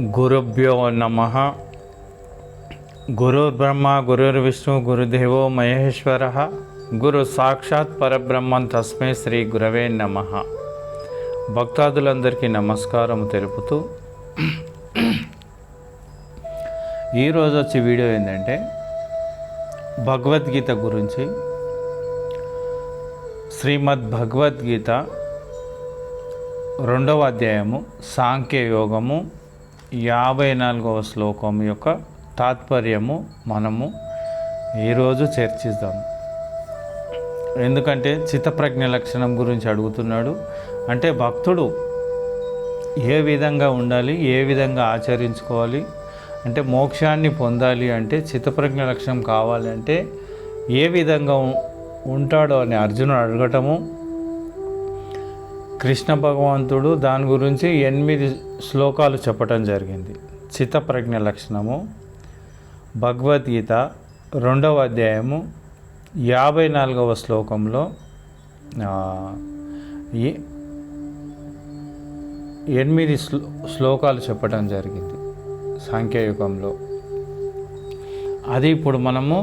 గురుభ్యో నమ. గురుర్బ్రహ్మ గురుర్విష్ణు గురుదేవో మహేశ్వర. గురు సాక్షాత్ పరబ్రహ్మం తస్మై శ్రీ గురవే నమ. భక్తాదులందరికీ నమస్కారం తెలుపుతూ ఈరోజు వచ్చే వీడియో ఏంటంటే భగవద్గీత గురించి. శ్రీమద్ భగవద్గీత రెండవ అధ్యాయము సాంఖ్య యోగము యాభై నాలుగవ శ్లోకం యొక్క తాత్పర్యము మనము ఈరోజు చర్చిద్దాం. ఎందుకంటే చిత్తప్రజ్ఞ లక్షణం గురించి అడుగుతున్నాడు. అంటే భక్తుడు ఏ విధంగా ఉండాలి ఏ విధంగా ఆచరించుకోవాలి అంటే మోక్షాన్ని పొందాలి అంటే చిత్తప్రజ్ఞ లక్షణం కావాలంటే ఏ విధంగా ఉంటాడో అని అర్జునుడు అడగటము కృష్ణ భగవంతుడు దాని గురించి ఎనిమిది శ్లోకాలు చెప్పటం జరిగింది. చిత్తప్రజ్ఞ లక్షణము భగవద్గీత రెండవ అధ్యాయము యాభై నాలుగవ శ్లోకంలో ఎనిమిది శ్లో శ్లోకాలు చెప్పటం జరిగింది సాంఖ్యయుగంలో. అది ఇప్పుడు మనము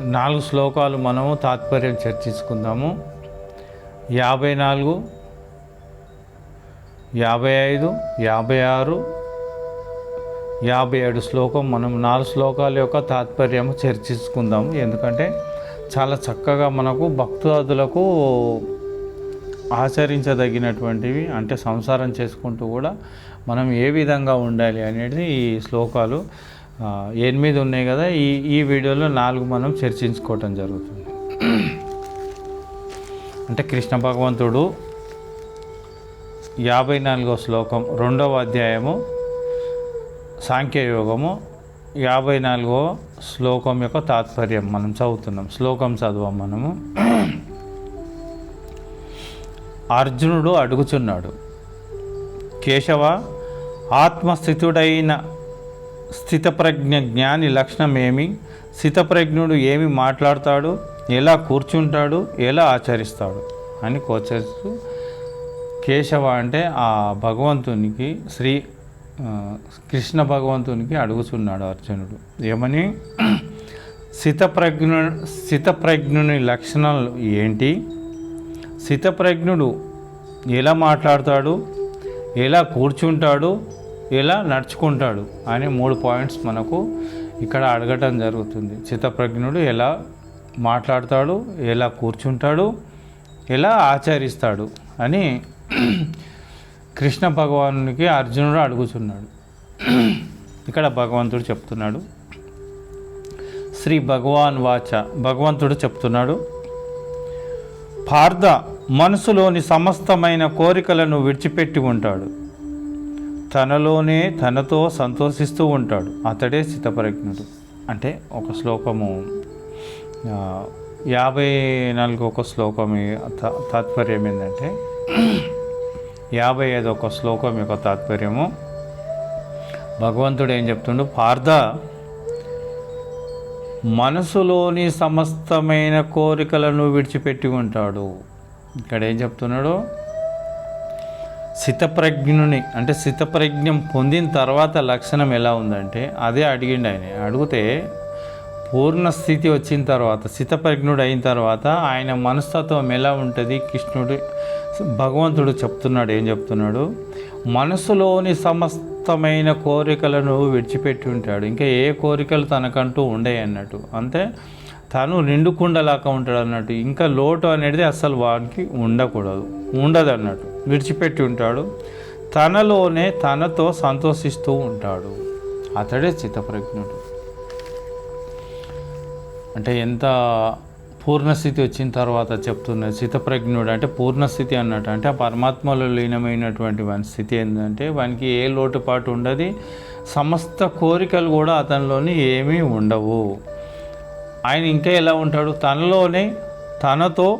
నాలుగు శ్లోకాలు మనము తాత్పర్యం చర్చించుకుందాము. యాభై నాలుగు యాభై ఐదు యాభై ఆరు యాభై ఏడు శ్లోకం. మనం నాలుగు శ్లోకాల యొక్క తాత్పర్యము చర్చించుకుందాము ఎందుకంటే చాలా చక్కగా మనకు భక్తులకు ఆచరించదగినటువంటివి అంటే సంసారం చేసుకుంటూ కూడా మనం ఏ విధంగా ఉండాలి అనేది ఈ శ్లోకాలు ఎనిమిది ఉన్నాయి కదా. ఈ ఈ వీడియోలో నాలుగు మనం చర్చించుకోవటం జరుగుతుంది. అంటే కృష్ణ భగవంతుడు యాభై నాలుగో శ్లోకం రెండవ అధ్యాయము సాంఖ్యయోగము యాభై నాలుగో శ్లోకం యొక్క తాత్పర్యం మనం చదువుతున్నాం. శ్లోకం చదువాం మనము. అర్జునుడు అడుగుచున్నాడు కేశవ ఆత్మస్థితుడైన స్థితప్రజ్ఞ జ్ఞాని లక్షణం ఏమి స్థితప్రజ్ఞుడు ఏమి మాట్లాడతాడు? ఎలా కూర్చుంటాడు ఎలా ఆచరిస్తాడు అని కోచరిస్తూ కేశవ అంటే ఆ భగవంతునికి శ్రీ కృష్ణ భగవంతునికి అడుగుతున్నాడు అర్జునుడు. ఏమని? స్థితప్రజ్ఞు స్థితప్రజ్ఞుని లక్షణాలు ఏంటి? స్థితప్రజ్ఞుడు ఎలా మాట్లాడతాడు? ఎలా కూర్చుంటాడు? ఎలా నడుచుకుంటాడు? అనే మూడు పాయింట్స్ మనకు ఇక్కడ అడగటం జరుగుతుంది. చిత్తప్రజ్ఞుడు ఎలా మాట్లాడతాడు ఎలా కూర్చుంటాడు ఎలా ఆచరిస్తాడు అని కృష్ణ భగవానునికి అర్జునుడు అడుగుతున్నాడు ఇక్కడ భగవంతుడు చెప్తున్నాడు. శ్రీ భగవాన్ వాచ భగవంతుడు చెప్తున్నాడు పార్థ మనసులోని సమస్తమైన కోరికలను విడిచిపెట్టి ఉంటాడు. తనలోనే తనతో సంతోషిస్తూ ఉంటాడు. అతడే స్థితప్రజ్ఞుడు. అంటే ఒక శ్లోకము. యాభై నాలుగు ఒక శ్లోకం తా- తాత్పర్యం ఏంటంటే యాభై ఐదు ఒక శ్లోకం యొక్క తాత్పర్యము. భగవంతుడు ఏం చెప్తుండు? పార్థ మనసులోని సమస్తమైన కోరికలను విడిచిపెట్టి ఉంటాడు. ఇక్కడ ఏం చెప్తున్నాడు? సితప్రజ్ఞుని అంటే సితప్రజ్ఞం పొందిన తర్వాత లక్షణం ఎలా ఉందంటే అదే అడిగిండు ఆయన. అడిగితే పూర్ణ స్థితి వచ్చిన తర్వాత స్థితప్రజ్ఞుడు అయిన తర్వాత ఆయన మనస్తత్వం ఎలా ఉంటుంది? కృష్ణుడు భగవంతుడు చెప్తున్నాడు ఏం చెప్తున్నాడు? మనసులోని సమస్తమైన కోరికలను విడిచిపెట్టి ఉంటాడు. ఇంకా ఏ కోరికలు తనకంటూ ఉండే అన్నట్టు. అంటే తను నిండు కుండలాగా ఉంటాడు అన్నట్టు. ఇంకా లోటు అనేది అసలు వానికి ఉండకూడదు. ఉండదు అన్నట్టు. విడిచిపెట్టి ఉంటాడు. తనలోనే తనతో సంతోషిస్తూ ఉంటాడు. అతడే చిత్తప్రజ్ఞుడు అంటే ఎంత పూర్ణస్థితి వచ్చిన తర్వాత చెప్తున్నది చిత్తప్రజ్ఞుడు అంటే పూర్ణస్థితి అన్నట్టు అంటే ఆ పరమాత్మలో లీనమైనటువంటి వాని స్థితి ఏంటంటే వానికి ఏ లోటుపాటు ఉండదు. సమస్త కోరికలు కూడా అతనిలోని ఏమీ ఉండవు. ఆయన ఇంకా ఎలా ఉంటాడు? తనలోనే తనతో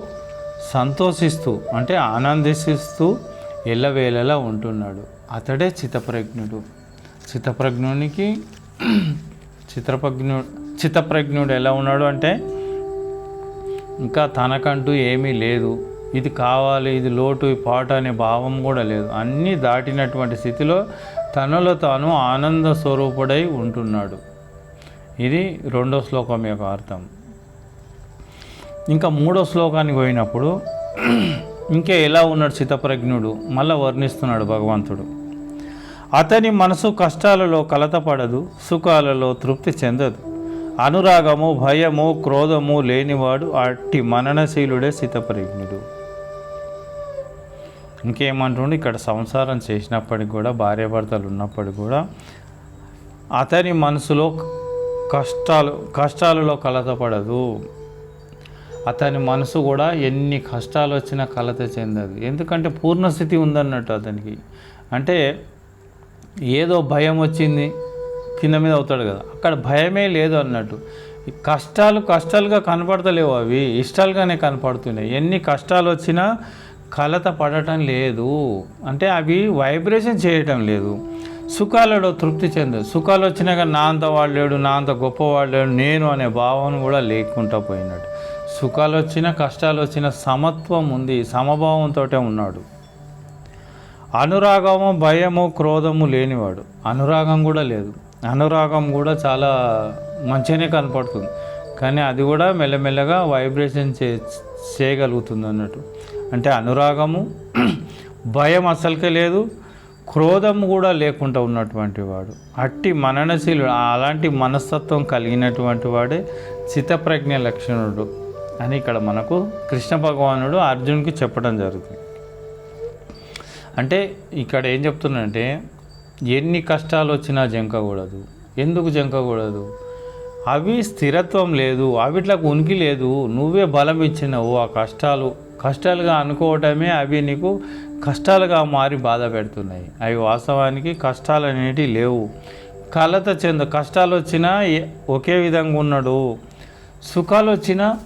సంతోషిస్తూ అంటే ఆనందిస్తూ ఎల్లవేళలా ఉంటున్నాడు. అతడే చిత్తప్రజ్ఞుడు. చిత్తప్రజ్ఞునికి చిత్రప్రజ్ఞుడు చిత్తప్రజ్ఞుడు ఎలా ఉన్నాడు అంటే ఇంకా తనకంటూ ఏమీ లేదు. ఇది కావాలి ఇది లోటు ఈ పాట అనే భావం కూడా లేదు. అన్నీ దాటినటువంటి స్థితిలో తనలో తాను ఆనంద స్వరూపుడై ఉంటున్నాడు. ఇది రెండో శ్లోకం యొక్క అర్థం. ఇంకా మూడో శ్లోకానికి పోయినప్పుడు ఇంకే ఎలా ఉన్నాడు చిత్తప్రజ్ఞుడు? మళ్ళా వర్ణిస్తున్నాడు భగవంతుడు. అతని మనసు కష్టాలలో కలతపడదు సుఖాలలో తృప్తి చెందదు. అనురాగము భయము క్రోధము లేనివాడు అట్టి మననశీలుడే చిత్తప్రజ్ఞుడు ఇంకేమంటుండే? ఇక్కడ సంసారం చేసినప్పటికి కూడా భార్యాభర్తలు ఉన్నప్పటికి కూడా అతని మనసులో కష్టాలు కష్టాలలో కలతపడదు అతని మనసు కూడా ఎన్ని కష్టాలు వచ్చినా కలత చెందదు. ఎందుకంటే పూర్ణస్థితి ఉందన్నట్టు అతనికి. అంటే ఏదో భయం వచ్చింది కింద మీద అవుతాడు కదా. అక్కడ భయమే లేదు అన్నట్టు. కష్టాలు కష్టాలుగా కనపడతలేవు అవి. ఇష్టాలుగానే కనపడుతున్నాయి. ఎన్ని కష్టాలు వచ్చినా కలత పడటం లేదు. అంటే అవి వైబ్రేషన్ చేయటం లేదు. సుఖాలలో తృప్తి చెందదు. సుఖాలు వచ్చినాక నా అంత వాడలేడు నా అంత గొప్పవాడలేడు నేను అనే భావన కూడా లేకుండా పోయినట్టు. సుఖాలు వచ్చినా కష్టాలు వచ్చినా సమత్వం ఉంది. సమభావంతో ఉన్నాడు. అనురాగము భయము క్రోధము లేనివాడు. అనురాగం కూడా లేదు. అనురాగం కూడా చాలా మంచిగానే కనపడుతుంది. కానీ అది కూడా మెల్లమెల్లగా వైబ్రేషన్ చే చేయగలుగుతుంది అన్నట్టు. అంటే అనురాగము భయం అసలుకే లేదు క్రోధం కూడా లేకుండా ఉన్నటువంటి వాడు. అట్టి మననశీలుడు అలాంటి మనస్తత్వం కలిగినటువంటి వాడే చిత్తప్రజ్ఞ లక్షణుడు అని ఇక్కడ మనకు కృష్ణ భగవానుడు అర్జున్కి చెప్పడం జరుగుతుంది. అంటే ఇక్కడ ఏం చెప్తున్నాడంటే ఎన్ని కష్టాలు వచ్చినా జంకకూడదు. ఎందుకు జంకకూడదు? అవి స్థిరత్వం లేదు అవిట్లకు ఉనికి లేదు. నువ్వే బలం ఇచ్చినవు ఆ కష్టాలు. కష్టాలుగా అనుకోవటమే అవి నీకు కష్టాలుగా మారి బాధ పెడుతున్నాయి. అవి వాస్తవానికి కష్టాలు అనేటివి లేవు. కలత చెంద కష్టాలు వచ్చినా ఏ- ఒకే విధంగా ఉన్నాడు. సుఖాలు వచ్చినా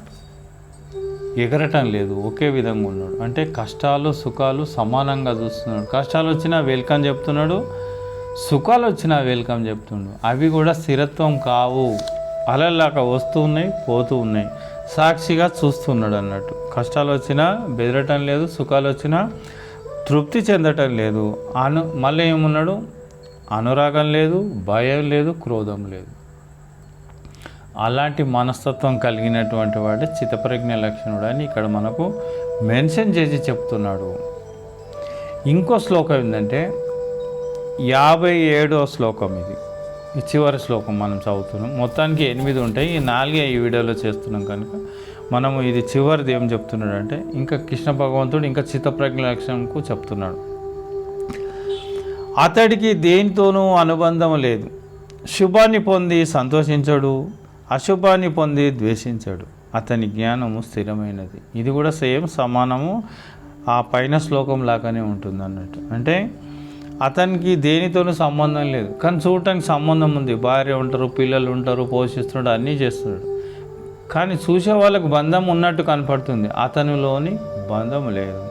ఎగరటం లేదు ఒకే విధంగా ఉన్నాడు. అంటే కష్టాలు సుఖాలు సమానంగా చూస్తున్నాడు. కష్టాలు వచ్చినా వెల్కమ్ చెప్తున్నాడు. సుఖాలు వచ్చినా వెల్కమ్ చెప్తుండు. అవి కూడా స్థిరత్వం కావు. అలలాగా వస్తూ ఉన్నాయి పోతూ ఉన్నాయి. సాక్షిగా చూస్తున్నాడు అన్నట్టు. కష్టాలు వచ్చినా బెదరటం లేదు సుఖాలు వచ్చినా తృప్తి చెందటం లేదు. అను మళ్ళీ ఏమున్నాడు? అనురాగం లేదు భయం లేదు క్రోధం లేదు. అలాంటి మనస్తత్వం కలిగినటువంటి వాడే చిత్తప్రజ్ఞ లక్షణుడు అని ఇక్కడ మనకు మెన్షన్ చేసి చెప్తున్నాడు. ఇంకో శ్లోకం ఏంటంటే యాభై ఏడో శ్లోకం ఇది. ఈ చివరి శ్లోకం మనం చదువుతున్నాం. మొత్తానికి ఎనిమిది ఉంటాయి. ఈ నాలుగే ఈ వీడియోలో చేస్తున్నాం కనుక మనము ఇది చివరిది ఏం చెప్తున్నాడు అంటే ఇంకా కృష్ణ భగవంతుడు ఇంకా చిత్తప్రజ్ఞ లక్ష్యంకు చెప్తున్నాడు. అతడికి దేనితోనూ అనుబంధం లేదు. శుభాన్ని పొంది సంతోషించడు అశుభాన్ని పొంది ద్వేషించడు. అతని జ్ఞానము స్థిరమైనది. ఇది కూడా సేమ్ సమానము. ఆ పైన శ్లోకం లాగానే ఉంటుంది అన్నట్టు అంటే అతనికి దేనితోనూ సంబంధం లేదు. కానీ చూడటానికి సంబంధం ఉంది. భార్య ఉంటారు పిల్లలు ఉంటారు పోషిస్తున్నాడు అన్నీ చేస్తున్నాడు. కానీ చూసే వాళ్ళకు బంధం ఉన్నట్టు కనపడుతుంది. అతనిలోని బంధం లేదు.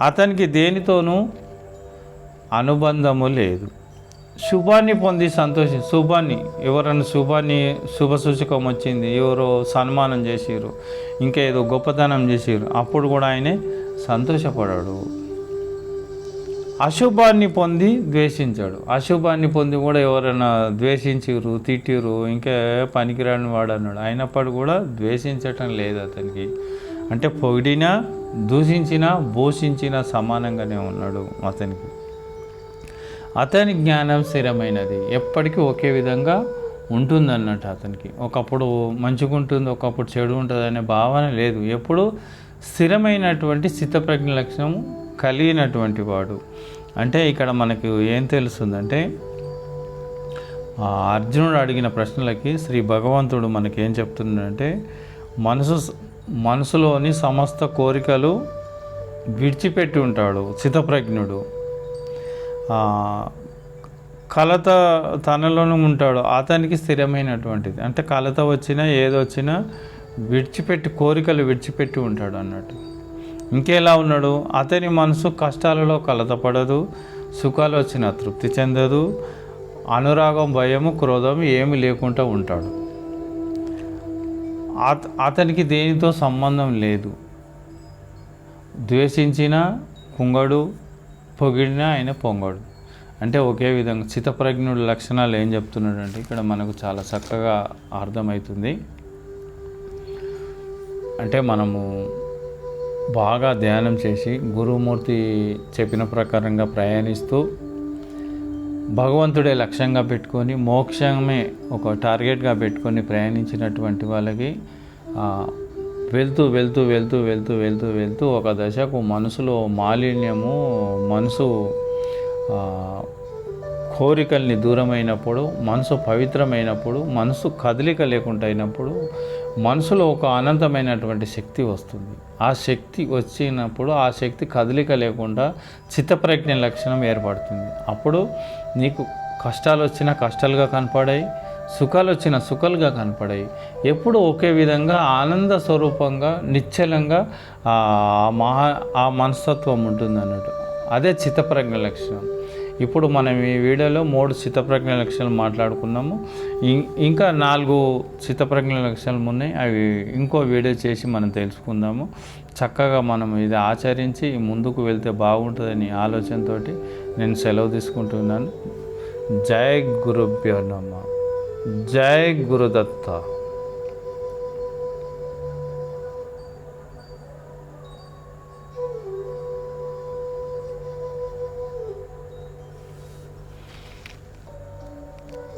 అతనికి దేనితోనూ అనుబంధము లేదు. శుభాన్ని పొంది సంతోషం శుభాన్ని ఎవరైనా శుభాన్ని శుభ సూచకం వచ్చింది ఎవరో సన్మానం చేసిరు ఇంకా ఏదో గొప్పతనం చేసిరు అప్పుడు కూడా ఆయనే సంతోషపడాడు. అశుభాన్ని పొంది ద్వేషించాడు. అశుభాన్ని పొంది కూడా ఎవరైనా ద్వేషించిరు తిట్టిరు ఇంకా పనికిరాని వాడు అన్నాడు అయినప్పుడు కూడా ద్వేషించటం లేదు అతనికి. అంటే పొగిడినా దూషించినా భూషించినా సమానంగానే ఉన్నాడు అతనికి. అతని జ్ఞానం స్థిరమైనది. ఎప్పటికీ ఒకే విధంగా ఉంటుంది అన్నట్టు అతనికి. ఒకప్పుడు మంచిగా ఉంటుంది ఒకప్పుడు చెడు ఉంటుంది అనే భావన లేదు. ఎప్పుడు స్థిరమైనటువంటి స్థితప్రజ్ఞ లక్షణం కలిగినటువంటి వాడు. అంటే ఇక్కడ మనకు ఏం తెలుస్తుందంటే అర్జునుడు అడిగిన ప్రశ్నలకి శ్రీ భగవంతుడు మనకి ఏం చెప్తుందంటే మనసు మనసులోని సమస్త కోరికలు విడిచిపెట్టి ఉంటాడు చితప్రజ్ఞుడు కలత తనలోనే ఉంటాడు. అతనికి స్థిరమైనటువంటిది. అంటే కలత వచ్చినా ఏదొచ్చినా విడిచిపెట్టి కోరికలు విడిచిపెట్టి ఉంటాడు అన్నట్టు. ఇంకెలా ఉన్నాడు? అతని మనసు కష్టాలలో కలతపడదు సుఖాలు వచ్చిన తృప్తి చెందదు అనురాగం భయము క్రోధం ఏమి లేకుండా ఉంటాడు. అత- అతనికి దేనితో సంబంధం లేదు. ద్వేషించిన కుంగడు పొగిడినా ఆయన పొంగడు. అంటే ఒకే విధంగా చిత్తప్రజ్ఞుడి లక్షణాలు ఏం చెప్తున్నాడు అంటే ఇక్కడ మనకు చాలా చక్కగా అర్థమవుతుంది. అంటే మనము బాగా ధ్యానం చేసి గురుమూర్తి చెప్పిన ప్రకారంగా ప్రయాణిస్తూ భగవంతుడే లక్ష్యంగా పెట్టుకొని మోక్షమే ఒక టార్గెట్గా పెట్టుకొని ప్రయాణించినటువంటి వాళ్ళకి వెళ్తూ వెళ్తూ వెళ్తూ వెళ్తూ వెళ్తూ వెళ్తూ ఒక దశకు మనసులో మాలిన్యము మనసు కోరికల్ని దూరమైనప్పుడు మనసు పవిత్రమైనప్పుడు మనసు కదలిక లేకుండా అయినప్పుడు మనసులో ఒక అనంతమైనటువంటి శక్తి వస్తుంది. ఆ శక్తి వచ్చినప్పుడు ఆ శక్తి కదలిక లేకుండా చిత్తప్రజ్ఞ లక్షణం ఏర్పడుతుంది. అప్పుడు నీకు కష్టాలు వచ్చినా కష్టాలుగా కనపడాయి సుఖాలు వచ్చిన సుఖాలుగా కనపడాయి. ఎప్పుడు ఒకే విధంగా ఆనంద స్వరూపంగా నిశ్చలంగా ఆ మహా ఆ మనస్తత్వం ఉంటుంది అన్నట్టు. అదే చిత్తప్రజ్ఞ లక్షణం. ఇప్పుడు మనం ఈ వీడియోలో మూడు చిత్తప్రజ్ఞ లక్షణాలు మాట్లాడుకున్నాము. ఇంకా నాలుగు చిత్తప్రజ్ఞ లక్షణాలు ఉన్నాయి. అవి ఇంకో వీడియో చేసి మనం తెలుసుకుందాము. చక్కగా మనం ఇది ఆచరించి ముందుకు వెళ్తే బాగుంటుందని ఆలోచనతో నేను సెలవు తీసుకుంటున్నాను. జై గురుభ్యో నమ. జై గురుదత్త.